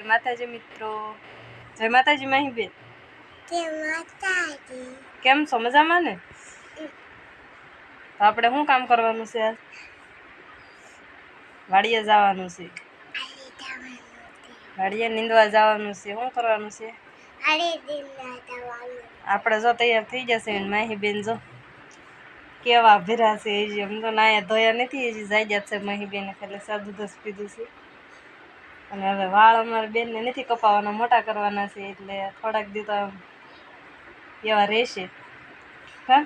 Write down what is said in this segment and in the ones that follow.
જય માતાજી મિત્રો. જય માતાજી માહીબેન કે માતાજી. કેમ છો? મજામાં ને? તો આપણે શું કામ કરવાનું છે આજ? વાડીએ જવાનું છે. વાડીએ નીંદવા જવાનું છે. શું કરવાનું છે? આપણે જો તૈયાર થઈ જશે માહી બેન જો. કેવા ભીરા છે એ જ. એમ તો નાયા ધોયા નથી જાય જ છે માહીબેને ખાલી સાદું દસ પીધું છે. અને હવે વાળ અમારા બેનને નથી કપાવાના, મોટા કરવાના છે, એટલે થોડાક દી તો એવા રહેશે. હા?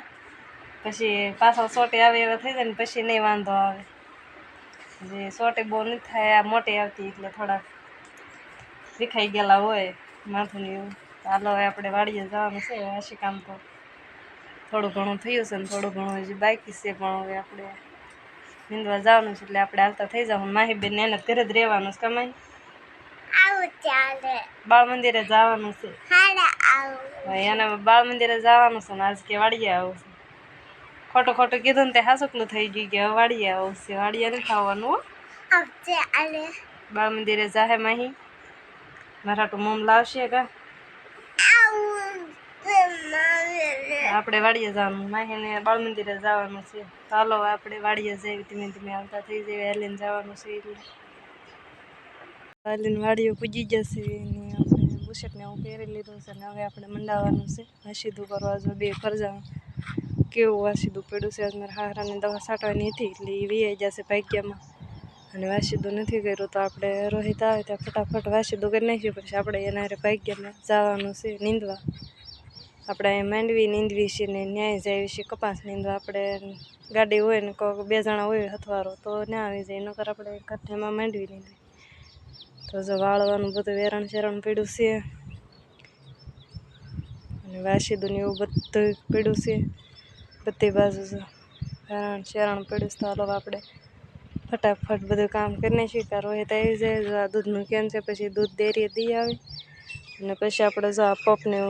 પછી પાછો સોટે આવે એવા થઈ જાય ને પછી નહીં વાંધો આવે. જે સોટે બહુ નથી થાય, આ મોટી આવતી એટલે થોડાક વિખાઈ ગયેલા હોય માથું એવું. ચાલો હવે આપણે વાડીએ જવાનું છે હાશી કામ તો થોડું ઘણું થયું છે ને થોડું ઘણું હજી બાકી છે, પણ હવે આપણે નીંદવા જવાનું છે, એટલે આપણે આવતા થઈ જવાનું માહી બેન એને ઘરે જ રહેવાનું છે કમાઈ ચાલે. બાળ મંદિરે જવાનું છે. આવું. એને બાળ મંદિરે જવાનું છે ને આજ કે વાડીએ આવું છે. ખોટું ખોટું કીધું ને તે હાસુકલું થઈ ગયું કે હવે વાડીએ આવું છે. વાડીએ નથી ખાવાનું આલે બાળ મંદિરે જાહે માહી. મારા તો મમ લાવશે કા? આપણે વાડીએ જવાનું. માહીને બાળ મંદિરે જવાનું છે. ચાલો આપણે વાડીએ જઈએ ધીમે ધીમે આવતા થઈ જઈએ એલીને જવાનું છે એટલે. હાલીને વાડીઓ પૂજી જશે ને આપણે બુશર્ટને હું પહેરી લીધું છે ને હવે આપણે મંડાવવાનું છે. વાસીદું કરવા જો બે ફરજામાં કેવું વાસીદું પડ્યું છે. આજ મારા હારાને દવા છાંટવાની હતી એટલે એ વીઆઈ જશે ભાગ્યામાં. અને વાસીદું નથી કર્યું તો આપણે રોહિત આવે ત્યાં ફટાફટ વાસીદું કરી નાખ્યું. પછી આપણે એના ભાગ્યમાં જવાનું છે નીંદવા. આપણે અહીં માંડવી નીંદવી છે ને ન્યાય જાય છે. કપાસ નીંદવા આપણે ગાડી હોય ને કોઈક બે જણા હોય હથવારો તો ના આવી જાય. નકર આપણે કઠ્ઠામાં માંડવી નીંદવી. તો જો વાળવાનું બધું વેરણ શેરણ પીડ્યું છે અને વાસીદું એવું બધું પીડ્યું છે બધી બાજુ જો વેરણ શેરણ પીડ્યું છે તો હાલો આપણે ફટાફટ બધું કામ કરીને શીખા રોહિત આવી જાય જો આ દૂધનું કેન છે પછી દૂધ દેરીએ દઈ આવે અને પછી આપણે જો આ પપને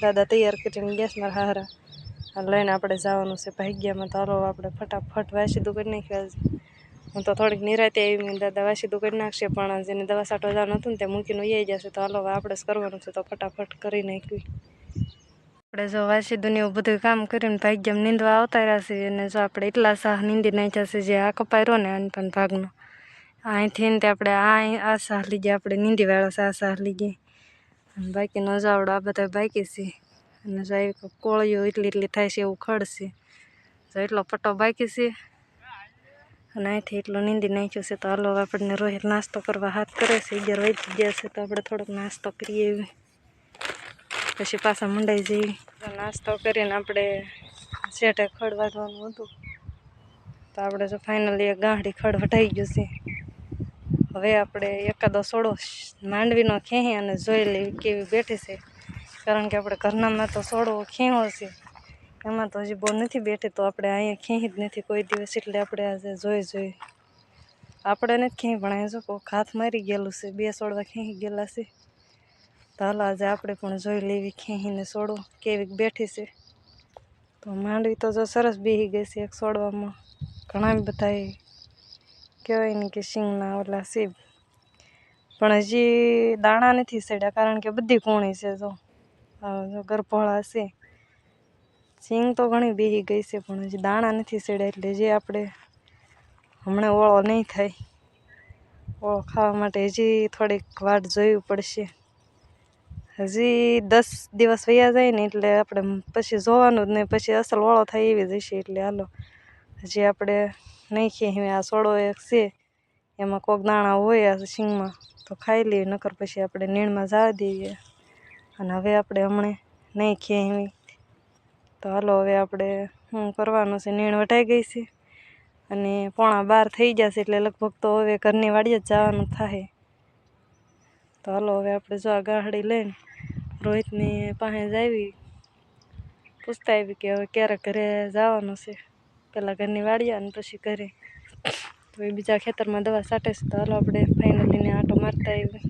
દાદા તૈયાર કરીને ગેસમાં હારા લઈને આપણે જવાનું છે ભાગ્યામાં તો હાલો આપણે ફટાફટ વાસી વાસીદું કરી નાખ્યા હું તો થોડીક નિરાતે આવી દાદા વાસીદું કરી નાખશે, પણ જેને દવા સાટો જવાનું હતું ને તે મૂકીને એ જશે. તો હાલો આપણે જ કરવાનું છે, તો ફટાફટ કરી નાખ્યું. આપણે જો વાસી દુનિયા બધું કામ કરીને ભાગ્યમ નીંદવા આવતા રહ્યા છીએ અને જો આપણે એટલા સાહ નીંદી નાખ્યા છે જે આ કપાયરો ને અન પણ ભાગનો. અહીંથી ને તે આપણે આ આ સાહ લીધી આપણે નીંદી વાળો સાહ સાહ લીધી. અને બાકી ન જાવડો, આ બધા બાકી છે. અને જો એ કોળીઓ એટલી એટલી થાય છે, એવું ખડશે જો એટલો પટ્ટો બાકી છે અને અહીંથી એટલું નીંદી નાખ્યું છે, તો હાલો આપણને રોહિત નાસ્તો કરવા હાથ કરે છે. અગિયાર વાગી ગયા છે, તો આપણે થોડોક નાસ્તો કરીએ એવી. પછી પાછા મંડાઈ જઈએ. નાસ્તો કરીને આપણે શેઠે ખડ વાઢવાનું હતું. તો આપણે જો ફાઇનલી એક ગાંઠી ખડ વટાઈ ગયું છે. હવે આપણે એકાદો સોડો માંડવીનો ખેહી અને જોઈ લેવી કેવી બેઠી છે. કારણ કે આપણે ઘરનામાં તો સોડો ખેહો છે. એમાં તો હજી બહુ નથી બેઠી, તો આપણે અહીંયા ક્યાંય જ નથી કોઈ દિવસ. એટલે આપણે આજે જોઈ જોઈ. આપણે નથી ક્યાંય, પણ અહીંયા જો કોઈક હાથ મારી ગયેલું છે, બે સોડવા ક્યાંય ગયેલા છે. તો હાલો આજે આપણે પણ જોઈ લેવી ખેંહીને સોડો કેવી બેઠી છે. તો માંડવી તો જો સરસ બેસી ગઈ છે એક સોડવામાં ઘણા બધા કહેવાય ને કે શીંગના ઓલા સીબ પણ હજી દાણા નથી સડ્યા, કારણ કે બધી કૂણી છે જો. ગરભોળા છે. સિંગ તો ઘણી બેહી ગઈ છે, પણ હજી દાણા નથી સેડ્યા એટલે જે આપણે હમણાં ઓળો નહીં થાય, ઓળો ખાવા માટે હજી થોડીક વાટ જોવી પડશે. હજી દસ દિવસ વયા જાય ને એટલે આપણે પછી જોવાનું જ નહીં, પછી અસલ ઓળો થાય એવી જશે એટલે હાલો. હજી આપણે નહીં ખેંચી આ સોડો એક છે, એમાં કોક દાણા હોય આ સિંગમાં તો ખાઈ લઈએ, નકર પછી આપણે નીણમાં જવા દઈએ. અને હવે આપણે હમણાં નહીં ખેંચવી તો હાલો હવે આપણે શું કરવાનું છે, નીણ વટાઈ ગઈ છે અને પોણા બાર થઈ જશે એટલે લગભગ તો હવે ઘરની વાડીએ જ જવાનું થાય. તો હાલો હવે આપણે જો આ ગાહડી લઈને રોહિતની પાસે જ આવી, પૂછતા આવી કે હવે ક્યારે ઘરે જવાનું છે. પહેલાં ઘરની વાડીએ અને પછી ઘરે. તો એ બીજા ખેતરમાં દવા છાંટે છે. તો હાલો આપણે ફાઇનલીને આંટો મારતા આવી